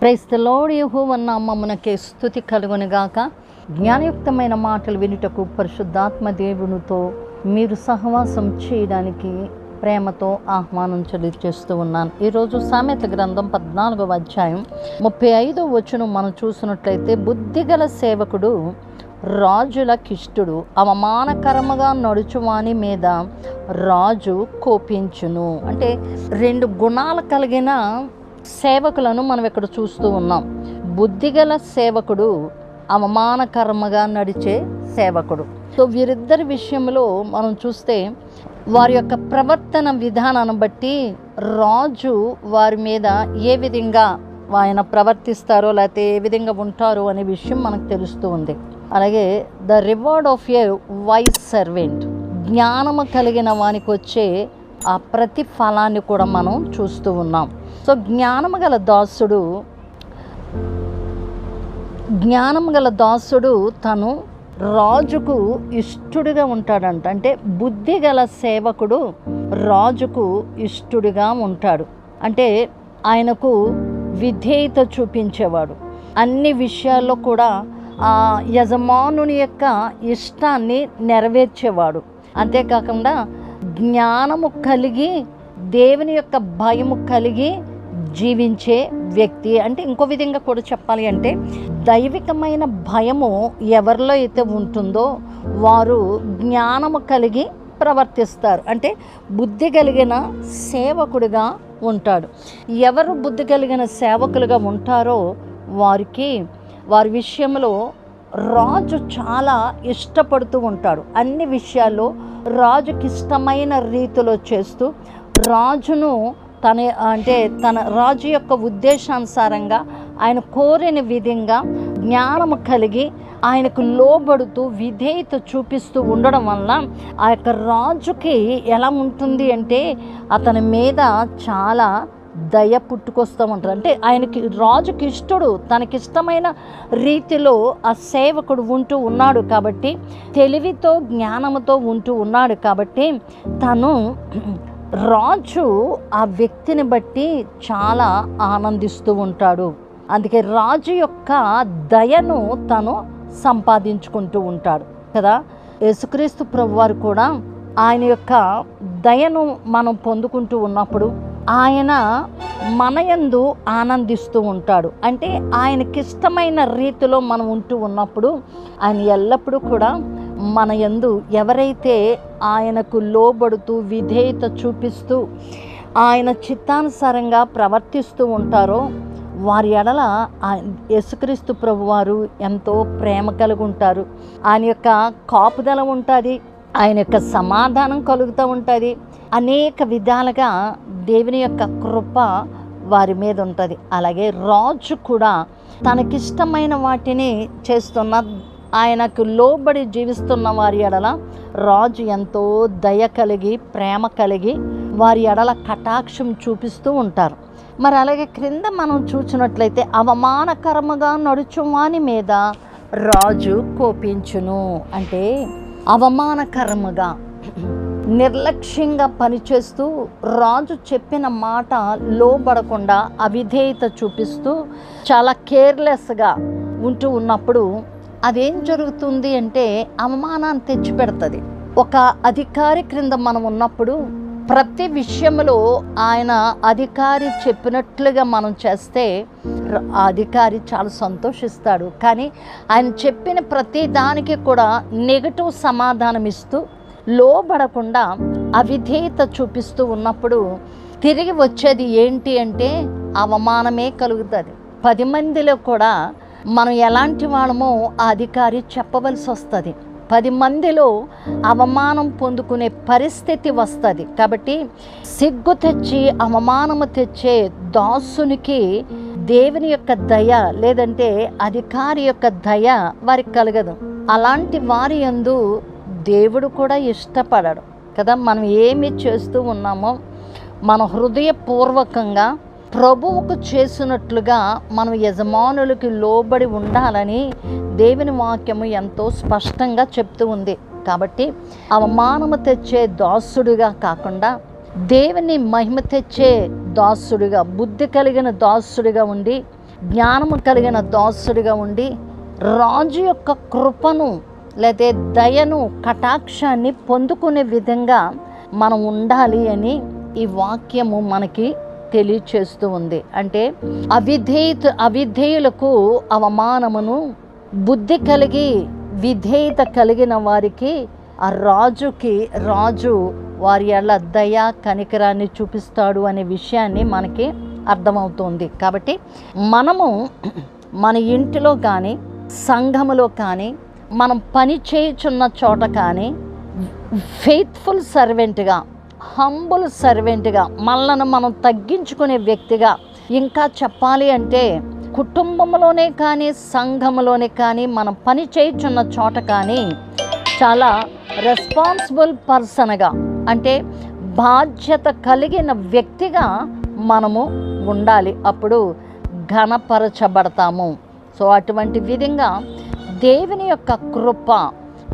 క్రైస్తలోడు యహోవన్న అమ్మమ్మనకే స్థుతి కలుగునిగాక. జ్ఞానయుక్తమైన మాటలు వినుటకు పరిశుద్ధాత్మ దేవునితో మీరు సహవాసం చేయడానికి ప్రేమతో ఆహ్వానం చేస్తూ ఉన్నాను. ఈరోజు సామెత గ్రంథం పద్నాలుగవ అధ్యాయం ముప్పై ఐదో వచనం మనం చూసినట్లయితే బుద్ధిగల సేవకుడు రాజుల కిష్టుడు అవమానకరముగా నడుచువాని మీద రాజు కోపించును. అంటే రెండు గుణాలు కలిగిన సేవకులను మనం ఇక్కడ చూస్తూ ఉన్నాం. బుద్ధిగల సేవకుడు అవమానకరముగా నడిచే సేవకుడు. సో వీరిద్దరి విషయంలో మనం చూస్తే వారి యొక్క ప్రవర్తన విధానాన్ని బట్టి రాజు వారి మీద ఏ విధంగా ఆయన ప్రవర్తిస్తారో లేకపోతే ఏ విధంగా ఉంటారో అనే విషయం మనకు తెలుస్తూ ఉంది. అలాగే the reward of a wise servant జ్ఞానము కలిగిన వానికి వచ్చే ఆ ప్రతి ఫలాన్ని కూడా మనం చూస్తూ ఉన్నాం. సో జ్ఞానము గల దాసుడు జ్ఞానం గల దాసుడు తను రాజుకు ఇష్టుడిగా ఉంటాడంట. అంటే బుద్ధి గల సేవకుడు రాజుకు ఇష్టుడిగా ఉంటాడు. అంటే ఆయనకు విధేయత చూపించేవాడు. అన్ని విషయాల్లో కూడా ఆ యజమానుని యొక్క ఇష్టాన్ని నెరవేర్చేవాడు. అంతేకాకుండా జ్ఞానము కలిగి దేవుని యొక్క భయము కలిగి జీవించే వ్యక్తి. అంటే ఇంకో విధంగా కూడా చెప్పాలి అంటే దైవికమైన భయము ఎవరిలో అయితే ఉంటుందో వారు జ్ఞానము కలిగి ప్రవర్తిస్తారు. అంటే బుద్ధి కలిగిన సేవకుడిగా ఉంటాడు. ఎవరు బుద్ధి కలిగిన సేవకులుగా ఉంటారో వారికి వారి విషయంలో రాజు చాలా ఇష్టపడుతూ ఉంటాడు. అన్ని విషయాల్లో రాజుకి ఇష్టమైన రీతిలో చేస్తూ రాజును తన అంటే తన రాజు యొక్క ఉద్దేశానుసారంగా ఆయన కోరిన విధంగా జ్ఞానము కలిగి ఆయనకు లోబడుతూ విధేయత చూపిస్తూ ఉండడం వల్ల ఆ యొక్క రాజుకి ఎలా ఉంటుంది అంటే అతని మీద చాలా దయ పుట్టుకొస్తూ ఉంటారు అంటే ఆయనకి రాజుకి ఇష్టడు తనకిష్టమైన రీతిలో ఆ సేవకుడు ఉంటూ ఉన్నాడు కాబట్టి తెలివితో జ్ఞానముతో ఉంటూ ఉన్నాడు కాబట్టి తను రాజు ఆ వ్యక్తిని బట్టి చాలా ఆనందిస్తూ ఉంటాడు. అందుకే రాజు యొక్క దయను తను సంపాదించుకుంటూ ఉంటాడు. కదా? యేసుక్రీస్తు ప్రభువారు కూడా ఆయన యొక్క దయను మనం పొందుకుంటూ ఉన్నప్పుడు ఆయన మనయందు ఆనందిస్తూ ఉంటాడు. అంటే ఆయనకిష్టమైన రీతిలో మనం ఉంటూ ఉన్నప్పుడు ఆయన ఎల్లప్పుడూ కూడా మన యందు ఎవరైతే ఆయనకు లోబడుతూ విధేయత చూపిస్తూ ఆయన చిత్తానుసారంగా ప్రవర్తిస్తూ ఉంటారో వారి ఎడల యేసుక్రీస్తు ప్రభువారు ఎంతో ప్రేమ కలిగి ఉంటారు ఆయన యొక్క కాపుదల ఉంటుంది. ఆయన యొక్క సమాధానం కలుగుతూ ఉంటుంది. అనేక విధాలుగా దేవుని యొక్క కృప వారి మీద ఉంటుంది. అలాగే రాజు కూడా తనకిష్టమైన వాటిని చేస్తున్న ఆయనకు లోబడి జీవిస్తున్న వారి ఎడల రాజు ఎంతో దయ కలిగి ప్రేమ కలిగి వారి ఎడల కటాక్షం చూపిస్తూ ఉంటారు. మరి అలాగే క్రింద మనం చూసినట్లయితే అవమానకరముగా నడుచువాని మీద రాజు కోపించును. అంటే అవమానకరముగా నిర్లక్ష్యంగా పనిచేస్తూ రాజు చెప్పిన మాట లోబడకుండా అవిధేయత చూపిస్తూ చాలా కేర్లెస్గా ఉంటూ ఉన్నప్పుడు అదేం జరుగుతుంది అంటే అవమానాన్ని తెచ్చిపెడుతుంది. ఒక అధికారి క్రింద మనం ఉన్నప్పుడు ప్రతి విషయంలో ఆయన అధికారి చెప్పినట్లుగా మనం చేస్తే అధికారి చాలా సంతోషిస్తాడు. కానీ ఆయన చెప్పిన ప్రతి దానికి కూడా నెగటివ్ సమాధానం ఇస్తూ లోబడకుండా అవిధేయత చూపిస్తూ ఉన్నప్పుడు తిరిగి వచ్చేది ఏంటి అంటే అవమానమే కలుగుతుంది. పది మందిలో కూడా మనం ఎలాంటి వాళ్ళమో ఆ అధికారి చెప్పవలసి వస్తుంది పది మందిలో అవమానం పొందుకునే పరిస్థితి వస్తుంది. కాబట్టి సిగ్గు తెచ్చి అవమానము తెచ్చే దాసునికి దేవుని యొక్క దయ లేదంటే అధికారి యొక్క దయ వారికి కలగదు. అలాంటి వారి యందు దేవుడు కూడా ఇష్టపడడు. కదా మనం ఏమి చేస్తూ ఉన్నామో మన హృదయపూర్వకంగా ప్రభువుకు చేసినట్లుగా మనం యజమానులకి లోబడి ఉండాలని దేవుని వాక్యము ఎంతో స్పష్టంగా చెప్తూ ఉంది. కాబట్టి అవమానము తెచ్చే దాసుడిగా కాకుండా దేవుని మహిమ తెచ్చే దాసుడిగా బుద్ధి కలిగిన దాసుడిగా ఉండి జ్ఞానము కలిగిన దాసుడిగా ఉండి రాజు యొక్క కృపను లేదా దయను కటాక్షాన్ని పొందుకునే విధంగా మనం ఉండాలి అని ఈ వాక్యము మనకి తెలియచేస్తూ ఉంది. అంటే అవిధేయత అవిధేయులకు అవమానమును బుద్ధి కలిగి విధేయత కలిగిన వారికి ఆ రాజుకి రాజు వారి ఎలా దయా కనికరాన్ని చూపిస్తాడు అనే విషయాన్ని మనకి అర్థమవుతుంది. కాబట్టి మనము మన ఇంటిలో కానీ సంఘములో కానీ మనం పని చేయుచున్న చోట కానీ ఫెయిత్ఫుల్ సర్వెంట్గా హంబుల్ సర్వెంట్గా మనల్ని మనం తగ్గించుకునే వ్యక్తిగా. ఇంకా చెప్పాలి అంటే కుటుంబంలోనే కానీ సంఘంలోనే కానీ మనం పని చేయుచున్న చోట కానీ చాలా రెస్పాన్సిబుల్ పర్సన్గా అంటే బాధ్యత కలిగిన వ్యక్తిగా మనము ఉండాలి. అప్పుడు ఘనపరచబడతాము. సో అటువంటి విధంగా దేవుని యొక్క కృప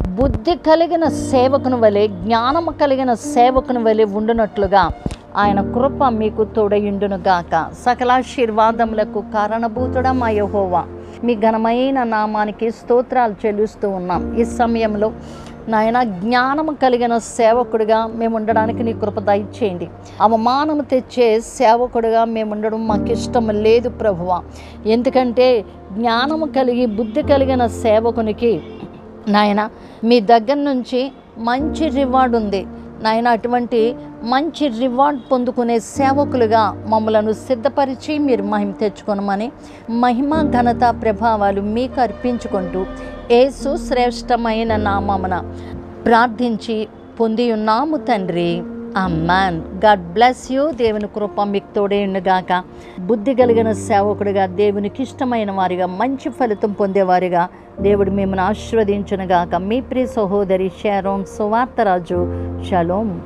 బుద్ధి కలిగిన సేవకుని వలె జ్ఞానము కలిగిన సేవకుని వలె ఉండునట్లుగా ఆయన కృప మీకు తోడయుండును గాక సకలాశీర్వాదములకు కారణభూతుడా మా యహోవా. మీ ఘనమైన నామానికి స్తోత్రాలు చెల్లిస్తూ ఉన్నాం. ఈ సమయంలో నాయన జ్ఞానము కలిగిన సేవకుడిగా మేము ఉండడానికి నీ కృప దయచేయండి. అవమానం తెచ్చే సేవకుడిగా మేము ఉండడం మాకు ఇష్టం లేదు ప్రభువ. ఎందుకంటే జ్ఞానము కలిగి బుద్ధి కలిగిన సేవకునికి నాయన మీ దగ్గర నుంచి మంచి రివార్డ్ ఉంది. నాయన అటువంటి మంచి రివార్డ్ పొందుకునే సేవకులుగా మమ్మలను సిద్ధపరిచి మీరు మహిమ తెచ్చుకొనమని మహిమ ఘనత ప్రభావాలు మీకు అర్పించుకుంటూ ఏసు శ్రేష్టమైన నామమున ప్రార్థించి పొంది ఉన్నాము తండ్రి. అమ్మాన్ గాడ్ బ్లెస్ యూ దేవుని కృప మీకు తోడేయుగాక బుద్ధి కలిగిన సేవకుడిగా దేవునికి ఇష్టమైన వారిగా మంచి ఫలితం పొందేవారిగా దేవుడు మిమ్మల్ని ఆశీర్వదించునుగాక. మీ ప్రియ సహోదరి షారోన్ సువార్తరాజు. షలోం.